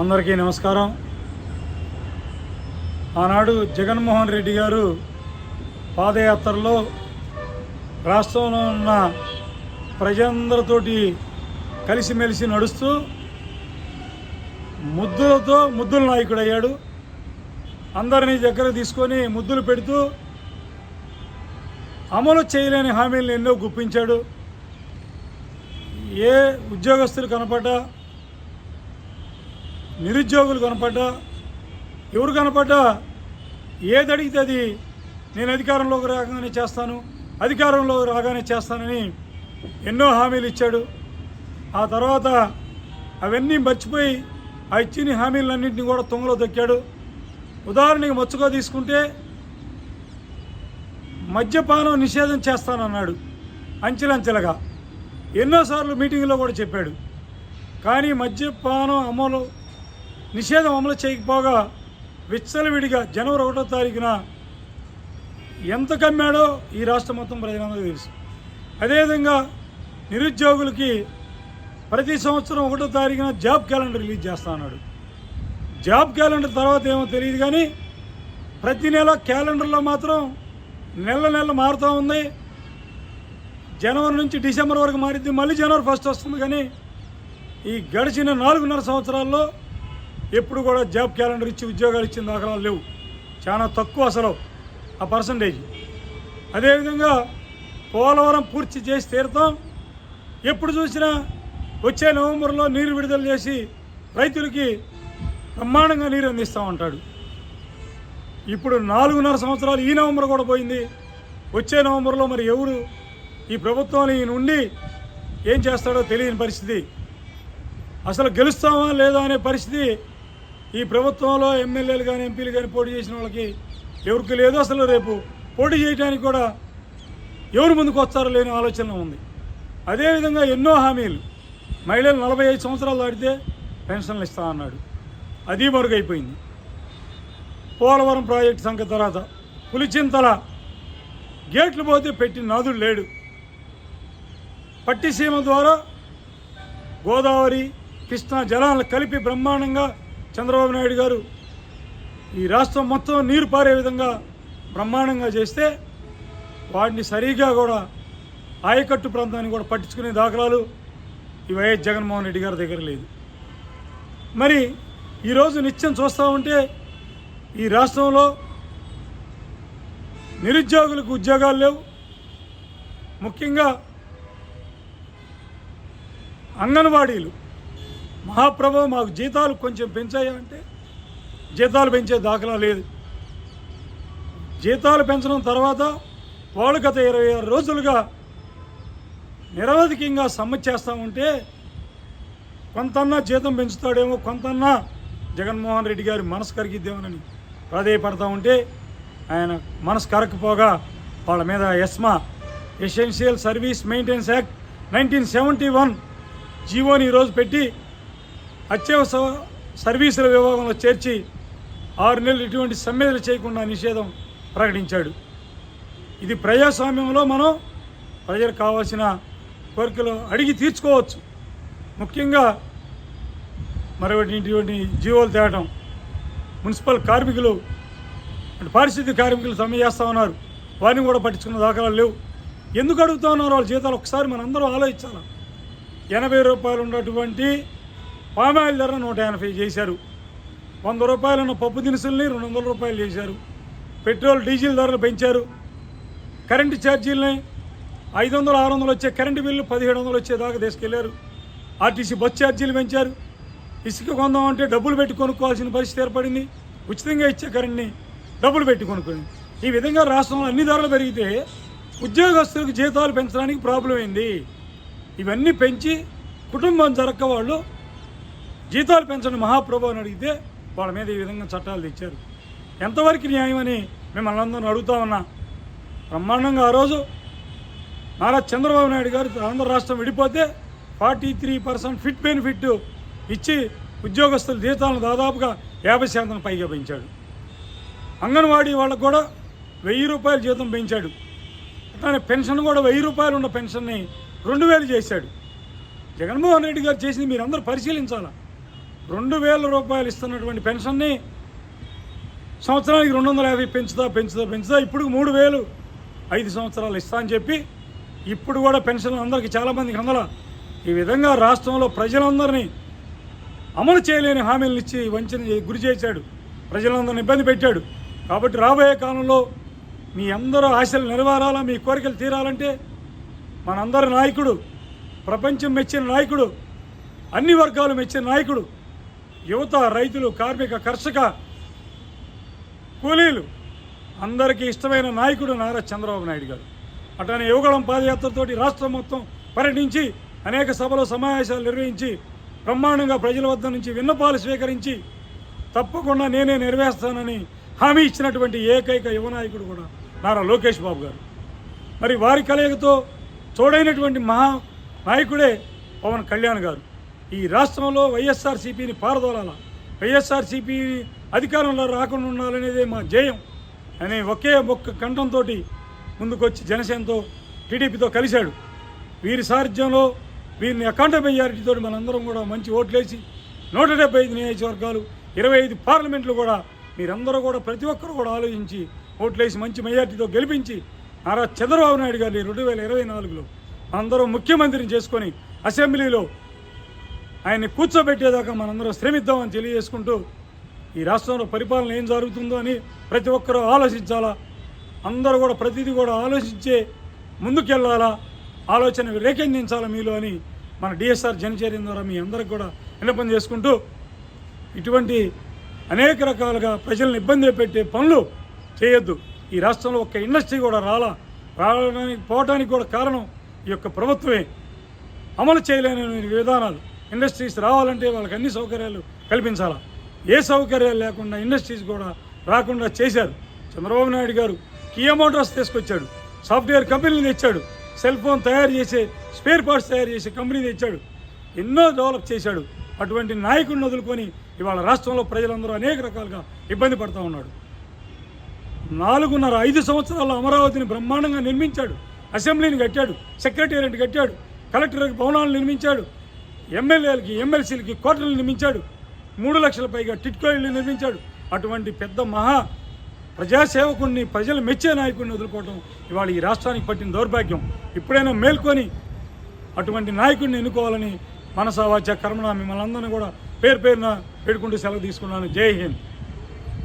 అందరికీ నమస్కారం. ఆనాడు జగన్మోహన్ రెడ్డి గారు పాదయాత్రలో రాష్ట్రంలో ఉన్న ప్రజలందరితోటి కలిసిమెలిసి నడుస్తూ ముద్దులతో ముద్దుల నాయకుడు అయ్యాడు. అందరినీ దగ్గర తీసుకొని ముద్దులు పెడుతూ అమలు చేయలేని హామీలను ఎన్నో గుప్పించాడు. ఏ ఉద్యోగస్తులు కనపడ్డా నిరుద్యోగులు కనపడ్డా ఎవరు కనపడ్డా ఏది అడిగితే అది నేను అధికారంలోకి రాగానే చేస్తాను అధికారంలో రాగానే చేస్తానని ఎన్నో హామీలు ఇచ్చాడు. ఆ తర్వాత అవన్నీ మర్చిపోయి ఆ ఇచ్చిన హామీలన్నింటినీ కూడా తుంగలో దొక్కాడు ఉదాహరణకి మచ్చుగా తీసుకుంటే మద్యపానం నిషేధం చేస్తానన్నాడు అంచెలంచెలుగా. ఎన్నోసార్లు మీటింగ్లో కూడా చెప్పాడు. కానీ మద్యపానం అమలు నిషేధం అమలు చేయకపోగా విచ్చలవిడిగా జనవరి ఒకటో తారీఖున ఎంత కమ్మాడో ఈ రాష్ట్రం మొత్తం ప్రజలందరికీ తెలుసు. అదేవిధంగా నిరుద్యోగులకి ప్రతి సంవత్సరం ఒకటో తారీఖున జాబ్ క్యాలెండర్ రిలీజ్ చేస్తా అన్నాడు జాబ్ క్యాలెండర్ తర్వాత ఏమో తెలియదు కానీ ప్రతి నెల క్యాలెండర్లో మాత్రం నెల నెల మారుతూ ఉంది. జనవరి నుంచి డిసెంబర్ వరకు మారిద్ది. మళ్ళీ జనవరి ఫస్ట్ వస్తుంది కానీ ఈ గడిచిన నాలుగున్నర సంవత్సరాల్లో ఎప్పుడు కూడా జాబ్ క్యాలెండర్ ఇచ్చి ఉద్యోగాలు ఇచ్చిన దాఖలాలు లేవు. చాలా తక్కువ అసలు ఆ పర్సంటేజ్. అదేవిధంగా పోలవరం పూర్తి చేసి తీరుతాం. ఎప్పుడు చూసినా వచ్చే నవంబర్లో నీరు విడుదల చేసి రైతులకి బ్రహ్మాండంగా నీరు అందిస్తామంటాడు ఇప్పుడు నాలుగున్నర సంవత్సరాలు ఈ నవంబర్ కూడా పోయింది. వచ్చే నవంబర్లో మరి ఎవరు ఈ ప్రభుత్వం ఈయన ఉండి ఏం చేస్తాడో తెలియని పరిస్థితి. అసలు గెలుస్తామా లేదా అనే పరిస్థితి ఈ ప్రభుత్వంలో ఎమ్మెల్యేలు కానీ ఎంపీలు కానీ పోటీ చేసిన వాళ్ళకి ఎవరికి లేదు అసలు రేపు. పోటీ చేయడానికి కూడా ఎవరు ముందుకు వస్తారో లేని ఆలోచన ఉంది. అదేవిధంగా ఎన్నో హామీలు. మహిళలు నలభై ఐదు సంవత్సరాలు దాటితే పెన్షన్లు ఇస్తా అన్నాడు. అది మరుగైపోయింది పోలవరం ప్రాజెక్టు సంఖ్య తర్వాత పులిచింతల గేట్లు పోతే పెట్టి నాదుడు లేడు. పట్టిసీమ ద్వారా గోదావరి కృష్ణా జలాలను కలిపి బ్రహ్మాండంగా చంద్రబాబు నాయుడు గారు ఈ రాష్ట్రం మొత్తం నీరు పారే విధంగా బ్రహ్మాండంగా చేస్తే వాటిని సరిగా కూడా ఆయకట్టు ప్రాంతాన్ని కూడా పట్టించుకునే దాఖలాలు ఈ వైఎస్ జగన్మోహన్ రెడ్డి గారి దగ్గర లేదు. మరి ఈరోజు నిత్యం చూస్తూ ఉంటే ఈ రాష్ట్రంలో నిరుద్యోగులకు ఉద్యోగాలు లేవు. ముఖ్యంగా అంగన్వాడీలు మహాప్రభు మాకు జీతాలు కొంచెం పెంచాయా అంటే జీతాలు పెంచే దాఖలా లేదు. జీతాలు పెంచడం తర్వాత వాళ్ళు గత ఇరవై ఆరు రోజులుగా నిరవధికంగా సమ్మె చేస్తూ ఉంటే కొంతన్నా జీతం పెంచుతాడేమో కొంతన్నా జగన్మోహన్ రెడ్డి గారి మనసు కరిగిద్దేమోనని ప్రాధేయపడతా ఉంటే ఆయన మనసు కరకపోగా వాళ్ళ మీద ESMA essential service maintenance act nineteen seventy one జీవోని ఈరోజు పెట్టి అత్యవసర సర్వీసుల విభాగంలో చేర్చి ఆరు నెలలు ఇటువంటి సమ్మెలు చేయకుండా నిషేధం ప్రకటించాడు. ఇది ప్రజాస్వామ్యంలో మనం ప్రజలకు కావాల్సిన కోరికలు అడిగి తీర్చుకోవచ్చు. ముఖ్యంగా మరొకటి ఇటువంటి జీవోలు తేవటం. మున్సిపల్ కార్మికులు అంటే పారిశుద్ధ్య కార్మికులు సమ్మె చేస్తూ ఉన్నారు. వారిని కూడా పట్టించుకున్న దాఖలాలు లేవు. ఎందుకు అడుగుతా ఉన్నారు? వాళ్ళ జీతాలు ఒకసారి మనందరూ ఆలోచించాలి? ఎనభై రూపాయలు ఉన్నటువంటి పామాయిల్ ధర నూట ఎనభై చేశారు. వంద రూపాయలు ఉన్న పప్పు దినుసుల్ని రెండు వందల రూపాయలు చేశారు. పెట్రోల్ డీజిల్ ధరలు పెంచారు. కరెంటు ఛార్జీలని ఐదు వందలు ఆరు వందలు వచ్చే కరెంటు బిల్లు పదిహేడు వందలు వచ్చేదాకా తీసుకెళ్ళారు. ఆర్టీసీ బస్ ఛార్జీలు పెంచారు. ఇసుక కొందామంటే డబ్బులు పెట్టి కొనుక్కోవాల్సిన పరిస్థితి ఏర్పడింది. ఉచితంగా ఇచ్చే కరెంట్ని డబ్బులు పెట్టి కొనుక్కుంది ఈ విధంగా రాష్ట్రంలో అన్ని ధరలు పెరిగితే ఉద్యోగస్తులకు జీతాలు పెంచడానికి ప్రాబ్లం అయింది ఇవన్నీ పెంచి కుటుంబం జరక్క వాళ్ళు జీతాలు పెంచండి మహాప్రభు అని అడిగితే వాళ్ళ మీద ఈ విధంగా చట్టాలు తెచ్చారు. ఎంతవరకు న్యాయమని మిమ్మల్ని అందరూ అడుగుతా ఉన్నా బ్రహ్మాండంగా ఆ రోజు నారా చంద్రబాబు నాయుడు గారు ఆంధ్ర రాష్ట్రం విడిపోతే forty three percent fit benefit ఇచ్చి ఉద్యోగస్తుల జీతాలను దాదాపుగా యాభై శాతం పైగా పెంచాడు. అంగన్వాడీ వాళ్ళకు కూడా వెయ్యి రూపాయల జీతం పెంచాడు. అట్లానే పెన్షన్ కూడా వెయ్యి రూపాయలు ఉన్న పెన్షన్ని రెండు వేలు చేశాడు. జగన్మోహన్ రెడ్డి గారు చేసింది మీరు అందరూ పరిశీలించాలా? రెండు వేల రూపాయలు ఇస్తున్నటువంటి పెన్షన్ని సంవత్సరానికి రెండు వందల యాభై పెంచుదా పెంచుతా పెంచుదా ఇప్పుడు మూడు వేలు. ఐదు సంవత్సరాలు ఇస్తా అని చెప్పి ఇప్పుడు కూడా పెన్షన్లు అందరికీ చాలామందికి అందల. ఈ విధంగా రాష్ట్రంలో ప్రజలందరినీ అమలు చేయలేని హామీలను ఇచ్చి వంచన గురి చేశాడు. ప్రజలందరిని ఇబ్బంది పెట్టాడు. కాబట్టి రాబోయే కాలంలో మీ అందరూ ఆశలు నెరవేరాలా మీ కోరికలు తీరాలంటే మనందరి నాయకుడు ప్రపంచం మెచ్చిన నాయకుడు అన్ని వర్గాలు మెచ్చిన నాయకుడు యువత రైతులు కార్మిక కర్షక కూలీలు అందరికీ ఇష్టమైన నాయకుడు నారా చంద్రబాబు నాయుడు గారు. అటనే యువగళం పాదయాత్రతోటి రాష్ట్రం మొత్తం పర్యటించి అనేక సభలు సమావేశాలు నిర్వహించి బ్రహ్మాండంగా ప్రజల వద్ద నుంచి విన్నపాలు స్వీకరించి తప్పకుండా నేనే నెరవేర్స్తానని హామీ ఇచ్చినటువంటి ఏకైక యువ నాయకుడు కూడా నారా లోకేష్ బాబు గారు. మరి వారి కలయికతో తోడైనటువంటి మహా నాయకుడే పవన్ కళ్యాణ్ గారు. ఈ రాష్ట్రంలో వైఎస్ఆర్సీపీని పారదోలాల? వైఎస్ఆర్సీపీ అధికారంలో రాకుండా ఉండాలనేదే మా జయం అనే ఒకే ఒక్క కంఠంతో ముందుకొచ్చి జనసేనతో టీడీపీతో కలిశాడు. వీరి సారథ్యంలో వీరిని అఖండ మెజారిటీతో మనందరం కూడా మంచి ఓట్లేసి నూట డెబ్బై ఐదు నియోజకవర్గాలు ఇరవై ఐదు పార్లమెంట్లు కూడా మీరందరూ కూడా ప్రతి ఒక్కరు కూడా ఆలోచించి ఓట్లేసి మంచి మెజార్టీతో గెలిపించి నారా చంద్రబాబు నాయుడు గారిని రెండు వేల ఇరవై నాలుగులో అందరూ ముఖ్యమంత్రిని చేసుకొని అసెంబ్లీలో ఆయన్ని కూర్చోబెట్టేదాకా మనందరం శ్రమిద్దామని తెలియజేసుకుంటూ ఈ రాష్ట్రంలో పరిపాలన ఏం జరుగుతుందో అని ప్రతి ఒక్కరూ ఆలోచించాలా? అందరూ కూడా ప్రతిదీ కూడా ఆలోచించే ముందుకెళ్ళాలా ఆలోచన రేకెందించాలా మీలో అని మన డిఎస్ఆర్ జనచర్యం ద్వారా మీ అందరికి కూడా విన్నపం చేసుకుంటూ ఇటువంటి అనేక రకాలుగా ప్రజలను ఇబ్బంది పెట్టే పనులు చేయొద్దు. ఈ రాష్ట్రంలో ఒక్క ఇండస్ట్రీ కూడా రాలా? రావడానికి పోవడానికి కూడా కారణం ఈ యొక్క ప్రభుత్వమే. అమలు చేయలేని విధానాలు. ఇండస్ట్రీస్ రావాలంటే వాళ్ళకి అన్ని సౌకర్యాలు కల్పించాలా? ఏ సౌకర్యాలు లేకుండా ఇండస్ట్రీస్ కూడా రాకుండా చేశారు? చంద్రబాబు నాయుడు గారు కియా మోటార్స్ తీసుకొచ్చాడు సాఫ్ట్వేర్ కంపెనీలు తెచ్చాడు సెల్ ఫోన్ తయారు చేసే స్పేర్ పార్ట్స్ తయారు చేసే కంపెనీ తెచ్చాడు ఎన్నో డెవలప్ చేశాడు. అటువంటి నాయకుడిని వదులుకొని ఇవాళ రాష్ట్రంలో ప్రజలందరూ అనేక రకాలుగా ఇబ్బంది పడుతూ ఉన్నాడు. నాలుగున్నర ఐదు సంవత్సరాల అమరావతిని బ్రహ్మాండంగా నిర్మించాడు అసెంబ్లీని కట్టాడు సెక్రటేరియట్ కట్టాడు కలెక్టర్ భవనాలు నిర్మించాడు ఎమ్మెల్యేలకి ఎమ్మెల్సీలకి కోటలు నిర్మించాడు. మూడు లక్షల పైగా టిట్కో ఇళ్ళు నిర్మించాడు. అటువంటి పెద్ద మహా ప్రజాసేవకుణ్ణి ప్రజలు మెచ్చే నాయకుడిని వదులుకోవడం ఇవాళ ఈ రాష్ట్రానికి పట్టిన దౌర్భాగ్యం. ఇప్పుడైనా మేల్కొని అటువంటి నాయకుడిని ఎన్నుకోవాలని మనసావాచ కర్మణ మిమ్మల్ని అందరినీ కూడా పేరు పేరున పెట్టుకుంటూ సెలవు తీసుకున్నాను. జై హింద్.